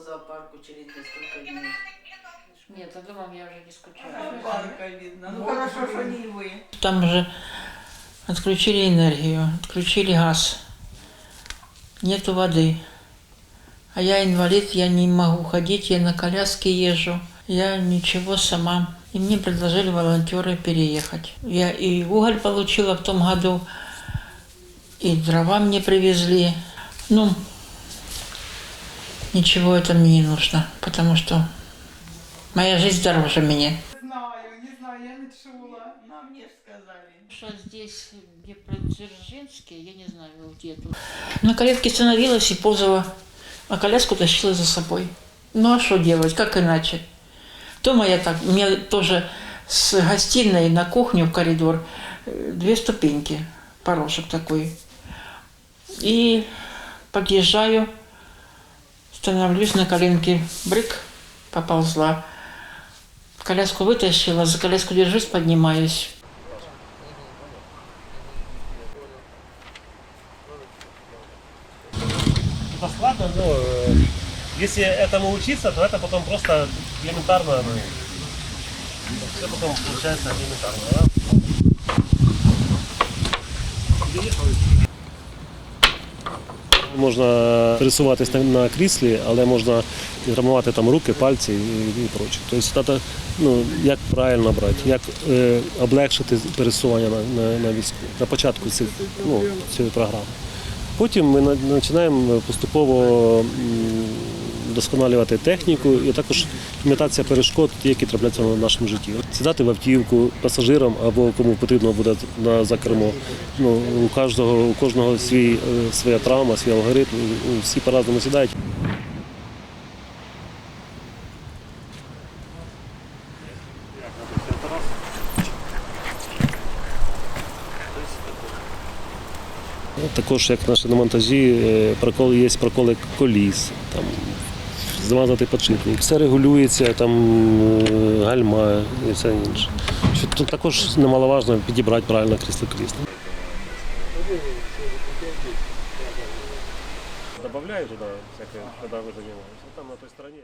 в зоопарку через несколько дней. Нет, о домом я уже не скучаю. Зоопарка видно. Ну хорошо, что не вы. Там же отключили энергию, отключили газ. Нету воды. А я инвалид, я не могу ходить, я на коляске езжу. Я ничего сама. И мне предложили волонтеры переехать. Я и уголь получила в том году, и дрова мне привезли. Ну, ничего это мне не нужно, потому что моя жизнь дороже меня. Знаю, не знаю, я не чула. Нам мне сказали. Что здесь, где Дзержинский, я не знаю, где тут. На коляске становилась и ползала, а коляску тащила за собой. Ну а что делать, как иначе? Дома я так, у меня тоже с гостиной на кухню в коридор э, две ступеньки, порожек такой. И подъезжаю, становлюсь на коленке, брык, поползла. Коляску вытащила, за коляску держусь, поднимаюсь. Это складно, но э, если этому учиться, то это потом просто элементарно. Ну, все потом получается элементарно. Да? Можна пересуватись на, кріслі, але можна травмувати там руки, пальці і, прочі. Тобто треба, ну, як правильно брати, як е, облегшити пересування на, на, на війську на початку цих, ну, цієї програми. Потім ми починаємо поступово вдосконалювати техніку і також імітація перешкод, які трапляються в нашому житті. Сідати в автівку пасажирам або кому потрібно буде на за кермо. Ну, у кожного, у кожного свій, е, своя травма, свій алгоритм, всі по-разному сідають. Також, як наші на монтажі, е, проколи є проколи коліс, там змазати подшипник. Все регулюється, там е, гальма і все інше. Тут також немаловажно підібрати правильно крісло крісло. Добавляю туди всяке, коли ви займаєтеся. Там на той стороні.